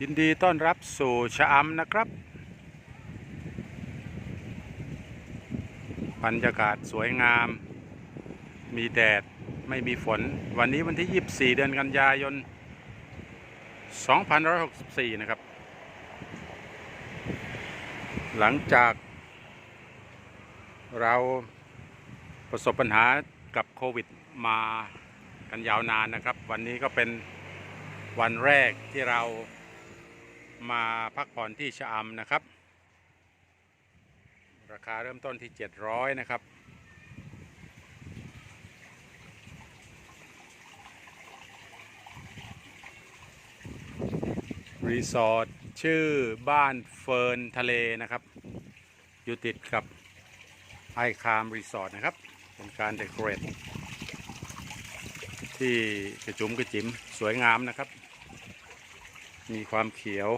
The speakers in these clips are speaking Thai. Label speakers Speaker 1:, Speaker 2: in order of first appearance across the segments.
Speaker 1: ยินดีต้อนรับสู่ชะอำนะครับ บรรยากาศสวยงาม มีแดดไม่มีฝน วันนี้วันที่ 24 เดือนกันยายน 2564 นะครับ หลังจาก เราประสบปัญหากับโควิดมากันยาวนานนะครับ วันนี้ก็เป็นวันแรกที่เรา มาพักผ่อนที่ชะอำนะครับ ราคาเริ่มต้นที่ 700 นะครับ รีสอร์ทชื่อบ้านเฟิร์นทะเลนะครับ อยู่ติดกับไอคามรีสอร์ทนะครับ เป็นการเดคอเรทที่กระจุมกระจิ๋มสวยงามนะครับ มีความเขียว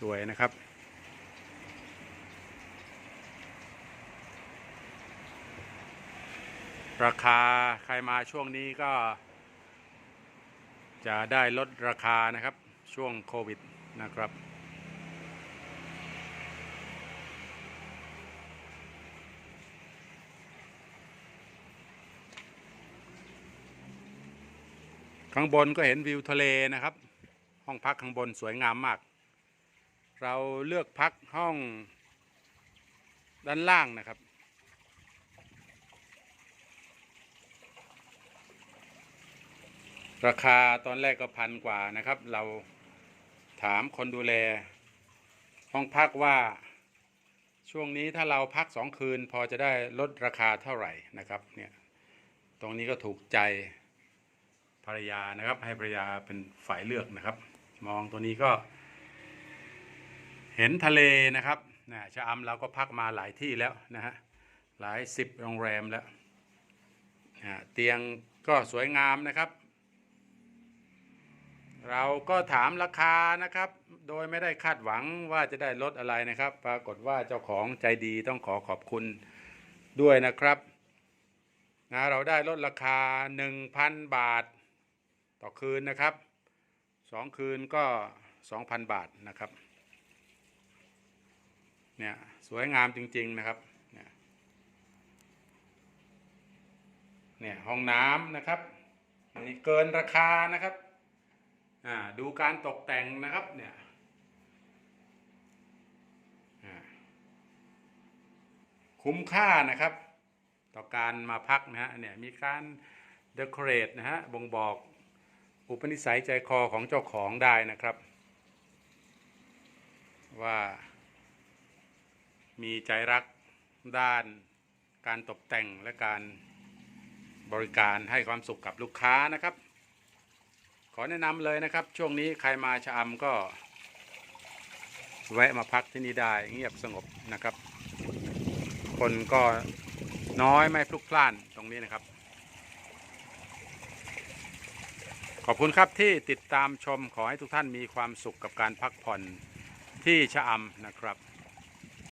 Speaker 1: สวยนะครับ ราคาใครมาช่วงนี้ก็ จะได้ลดราคานะครับช่วงโควิดนะครับข้างบนก็เห็นวิวทะเลนะครับ ห้องพักข้างบนสวยงามมาก เราเลือกพักห้องด้านล่างนะครับ ราคาตอนแรกก็พันกว่านะครับ เราถามคนดูแล ห้องพักว่าช่วงนี้ถ้าเราพักสองคืน พอจะได้ลดราคาเท่าไหร่นะครับเนี่ยตรงนี้ก็ถูกใจภรรยานะครับ ให้ภรรยาเป็นฝ่ายเลือกนะครับ มองตัวนี้ก็ เห็นทะเลนะครับนะชะอำเราก็พักมาหลายที่แล้วนะฮะหลายสิบโรงแรมแล้วอ่าเตียงก็สวยงามนะครับ เราก็ถามราคานะครับ โดยไม่ได้คาดหวังว่าจะได้ลดอะไรนะครับ ปรากฏว่าเจ้าของใจดีต้องขอขอบคุณด้วยนะครับนะเราได้ลดราคา 1,000 บาท ต่อคืนนะครับสองคืนก็ 2,000 บาทนะครับ เนี่ยสวยงามจริง ๆนะครับเนี่ยห้องน้ำนะครับอันนี้เกินราคานะครับอ่าดูการตกแต่งนะครับเนี่ยอ่าคุ้มค่านะครับ ต่อการมาพักนะฮะเนี่ยมีการเดคอเรทนะฮะบ่งบอกอุปนิสัยใจคอของเจ้าของได้นะครับ ว่า มีใจรักด้านการตกแต่งและการบริการให้ความสุขกับลูกค้านะครับ ขอแนะนำเลยนะครับ ช่วงนี้ใครมาชะอำก็ แวะมาพักที่นี่ได้เงียบสงบนะครับ คนก็น้อยไม่พลุกพล่านตรงนี้นะครับ ขอบคุณครับที่ติดตามชมขอให้ทุกท่านมีความสุขกับการพักผ่อนที่ชะอำนะครับ